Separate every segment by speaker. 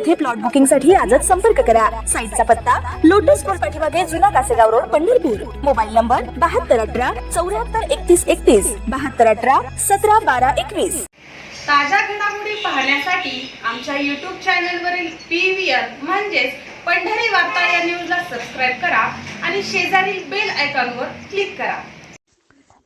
Speaker 1: येथे प्लॉट बुकिंगसाठी आजच संपर्क करा. साईटचा पत्ता लोटस स्कूल पाठीमागे जुना Kasegaon road Pandharpur. Mobile number बहात्तर अठरा चौऱ्याहत्तर एकतीस एकतीस बहात्तर अठरा सतरा बारा एकवीस.
Speaker 2: ताज्या घडामोडी पाहण्यासाठी आमच्या यूट्यूब चॅनलवरील पी व्ही आर म्हणजेच पंढरी वार्ता या न्यूजला सबस्क्राईब करा आणि शेजारील बेल आयकॉनवर क्लिक करा.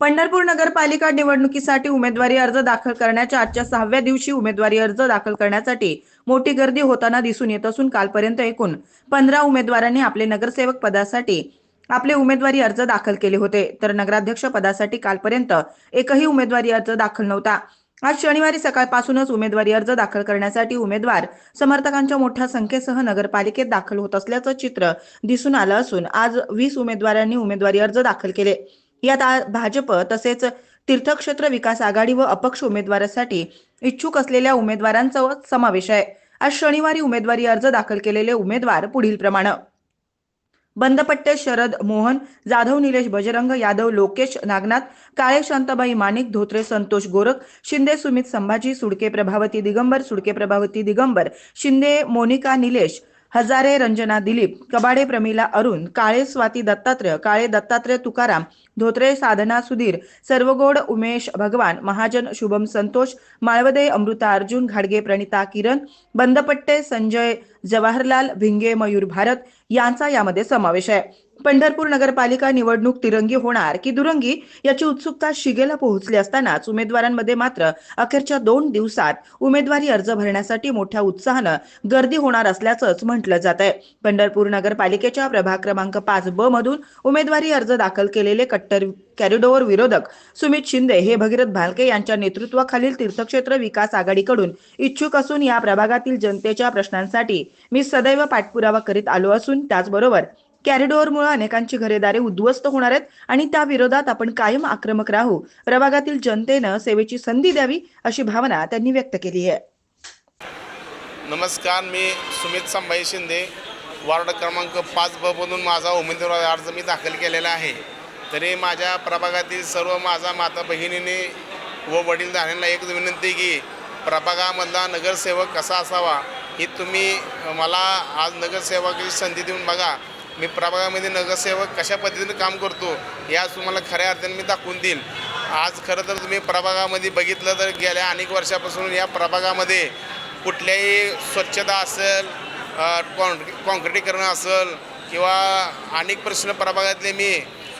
Speaker 3: पंढरपूर नगरपालिका निवडणुकीसाठी उमेदवारी अर्ज दाखल करण्याच्या आजच्या सहाव्या दिवशी उमेदवारी अर्ज दाखल करण्यासाठी मोठी गर्दी होताना दिसून येत असून कालपर्यंत एकूण पंधरा उमेदवारांनी आपले नगरसेवक पदासाठी आपले उमेदवारी अर्ज दाखल केले होते. तर नगराध्यक्ष पदासाठी कालपर्यंत एकही उमेदवारी अर्ज दाखल नव्हता. आज शनिवारी सकाळपासूनच उमेदवारी अर्ज दाखल करण्यासाठी उमेदवार समर्थकांच्या मोठ्या संख्येसह नगरपालिकेत दाखल होत असल्याचं चित्र दिसून आलं असून आज वीस उमेदवारांनी उमेदवारी अर्ज दाखल केले. यात भाजप तसेच तीर्थक्षेत्र विकास आघाडी व अपक्ष उमेदवारासाठी इच्छुक असलेल्या उमेदवारांचा समावेश आहे. आज शनिवारी उमेदवारी अर्ज दाखल केलेले उमेदवार पुढील प्रमाणे. बंदपट्टे शरद मोहन जाधव निलेश बजरंग यादव लोकेश नागनाथ काळे शांताबाई माणिक धोत्रे संतोष गोरख शिंदे सुमित संभाजी सुडके प्रभावती दिगंबर सुडके प्रभावती दिगंबर शिंदे मोनिका निलेश हजारे रंजना दिलीप कबाडे प्रमिला अरुण काळे स्वाती दत्तात्रय काळे दत्तात्रय तुकाराम धोत्रे साधना सुधीर सर्वगोड उमेश भगवान महाजन शुभम संतोष माळवदे अमृता अर्जुन घाडगे प्रणिता किरण बंदपट्टे संजय जवाहरलाल भिंगे मयूर भारत यांचा यामध्ये समावेश आहे. पंढरपूर नगरपालिका निवडणूक तिरंगी होणार की दुरंगी याची उत्सुकता शिगेला पोहोचली असतानाच उमेदवारांमध्ये मात्र अखेरच्या दोन दिवसात उमेदवारी अर्ज भरण्यासाठी मोठ्या उत्साहानं गर्दी होणार असल्याचंच म्हटलं जात आहे पंढरपूर नगरपालिकेच्या प्रभाग क्रमांक पाच ब मधून उमेदवारी अर्ज दाखल केलेले कट्टर कॅरिडोर विरोधक सुमित शिंदे हे भगीरथ भालके यांच्या नेतृत्वाखालील तीर्थक्षेत्र विकास आघाडीकडून इच्छुक असून या प्रभागातील जनतेच्या प्रश्नांसाठी मी सदैव पाठपुरावा करीत आलो असून त्याचबरोबर कॅरिडॉरमुळे अनेकांची घरेदारे उद्ध्वस्त होणार आहेत आणि त्या विरोधात आपण कायम आक्रमक राहू. प्रभागातील जनतेनं सेवेची संधी द्यावी अशी भावना त्यांनी व्यक्त केली आहे.
Speaker 4: नमस्कार मी सुमित संभाई शिंदे. वार्ड क्रमांक पाच ब मधून माझा उमेदवार अर्ज मी दाखल केलेला आहे. तरी माझ्या प्रभागातील सर्व माझा माता बहिणीने व वडीलधाऱ्यांना एक विनंती की प्रभागामधला नगरसेवक कसा असावा ही तुम्ही मला आज नगरसेवकाची संधी देऊन बघा. मी प्रभागामध्ये नगरसेवक कशा पद्धतीने काम करतो या तुम्हाला खऱ्या अर्थाने मी दाखवून देईल आज खरं तर तुम्ही प्रभागामध्ये बघितलं तर गेल्या अनेक वर्षापासून या प्रभागामध्ये कुठल्याही स्वच्छता असेल कॉन कॉन्क्रिटीकरण असेल किंवा अनेक प्रश्न प्रभागातले मी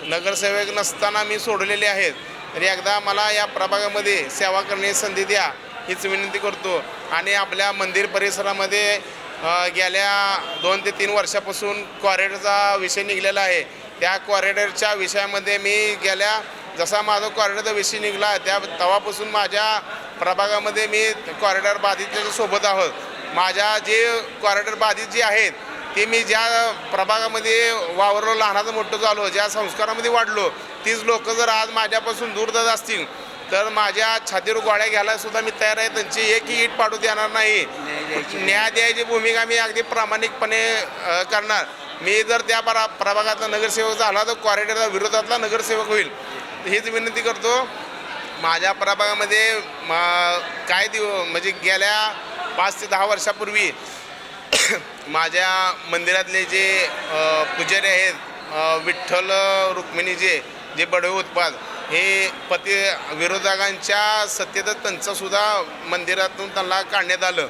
Speaker 4: नगरसेवक नसताना मी सोडलेले आहेत तरी एकदा मला या प्रभागामध्ये सेवा करण्याची संधी द्या हीच विनंती करतो. आणि आपल्या मंदिर परिसरामध्ये गेल्या दोन ते तीन वर्षापासून कॉरिडॉरचा विषय निघलेला आहे. त्या कॉरिडॉरच्या विषयामध्ये मी गेल्या जसा माझा कॉरिडॉरचा विषय निघाला त्या तेव्हापासून माझ्या प्रभागामध्ये मी कॉरिडॉर बाधितच्या सोबत आहोत. माझ्या जे कॉरिडॉर बाधित जे आहेत ते मी ज्या प्रभागामध्ये वावरलो लहानाचं मोठं झालो ज्या संस्कारामध्ये वाढलो तीच लोक जर आज माझ्यापासून दूर जात असतील तर माझ्या छातीवर गोळ्या घ्यायला सुद्धा मी तयार आहे. त्यांची एकही ईट पाडू देणार नाही. न्याय द्यायची भूमिका मी अगदी प्रामाणिकपणे करणार. मी जर त्या प्रा प्रभागातला नगरसेवक झाला तर कॉरिडॉरच्या विरोधातला नगरसेवक होईल. हीच विनंती करतो. माझ्या प्रभागामध्ये मा- काय दिव म्हणजे गेल्या पाच ते दहा वर्षापूर्वी माझ्या मंदिरातले जे पुजारी आहेत विठ्ठल रुक्मिणीचे जे बडवे उत्पाद हे पती विरोधकांच्या सत्तेतच त्यांचंसुद्धा मंदिरातून त्यांना काढण्यात आलं.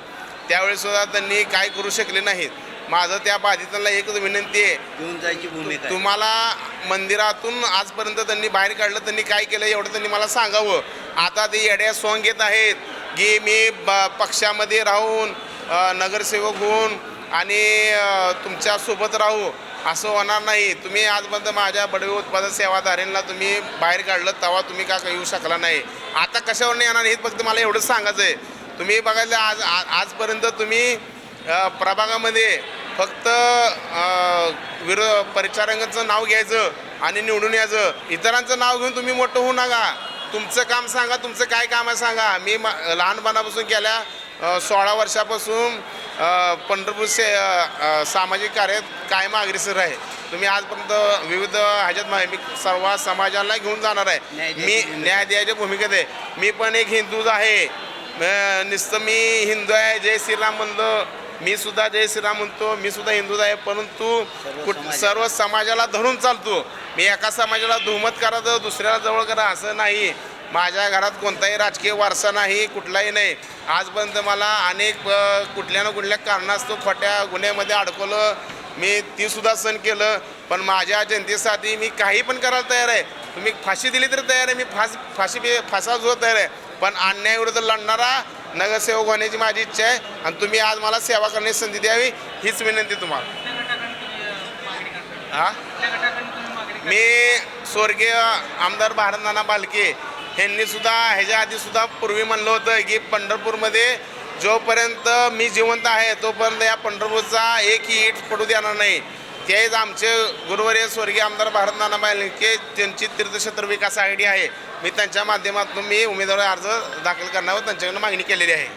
Speaker 4: त्यावेळी सुद्धा त्यांनी काय करू शकले नाहीत. माझं त्या बाधितांना एकच विनंती आहे.
Speaker 5: घेऊन जायची भूमिका आहे.
Speaker 4: तुम्हाला मंदिरातून आजपर्यंत त्यांनी बाहेर काढलं त्यांनी काय केलं एवढं त्यांनी मला सांगावं. आता ते येड्या सॉंग घेत आहेत. की मी ब पक्षामध्ये राहून अ, नगरसेवक होऊन आणि अ, तुमच्यासोबत राहू. असं होणार नाही. तुम्ही आजपर्यंत माझ्या बडवे उत्पादन सेवाधाऱ्यांना तुम्ही बाहेर काढलं तेव्हा तुम्ही का येऊ शकला नाही? आता कशावर नाही येणार हे फक्त मला एवढंच सांगायचं आहे तुम्ही बघायला आज आजपर्यंत तुम्ही प्रभागामध्ये फक्त विरो परिचारकांचं नाव घ्यायचं आणि निवडून यायचं. इतरांचं नाव घेऊन तुम्ही मोठं होऊ नका. तुमचं काम सांगा तुमचं काय काम आहे सांगा. मी मा लहानपणापासून गेल्या अ, सोळा वर्षापासून पंढरपूर से सामाजिक कार्यात कायम अग्रेसर आहे. तुम्ही आजपर्यंत विविध ह्याच्यात मा- मी सर्व समाजाला घेऊन जाणार आहे. मी न्याय द्यायच्या भूमिकेत आहे. मी पण एक हिंदूच आहे. नुसतं मी हिंदू आहे जय श्रीराम म्हणतो मी सुद्धा जय श्रीराम म्हणतो मी सुद्धा हिंदूच आहे परंतु कुठ सर्व समाजाला धरून चालतो. मी एका समाजाला दुमत करा दुसऱ्याला जवळ करा असं नाही. माझ्या घरात कोणताही राजकीय वारसा नाही कुठलाही नाही. आजपर्यंत मला अनेक कुठल्या ना कुठल्या कारणास्तव खोट्या गुन्ह्यामध्ये अडकवलं. मी ती सुद्धा सण केलं. पण माझ्या जनतेसाठी मी काही पण करायला तयार आहे. तुम्ही फाशी दिली तरी तयार आहे मी फास फाशी फासा जो तयार आहे. पण अन्यायाविरुद्ध लढणारा नगरसेवक होण्याची माझी इच्छा आहे आणि तुम्ही आज मला सेवा करण्याची संधी द्यावी हीच विनंती तुम्हाला. हा? मी स्वर्गीय आमदार भारतनाना बालके यांनी सुद्धा ह्याच्या आधी सुद्धा पूर्वी म्हणलं होतं की पंढरपूरमध्ये जोपर्यंत मी जिवंत आहे तोपर्यंत या पंढरपूरचा एक ईट पडू देणार नाही. तेच आमचे गुरुवर्य स्वर्गीय आमदार भारत नाना बालके त्यांची तीर्थक्षेत्र विकास आयडी आहे. मी त्यांच्या माध्यमातून मी उमेदवारी अर्ज दाखल करण्यावर त्यांच्याकडून मागणी केलेली आहे.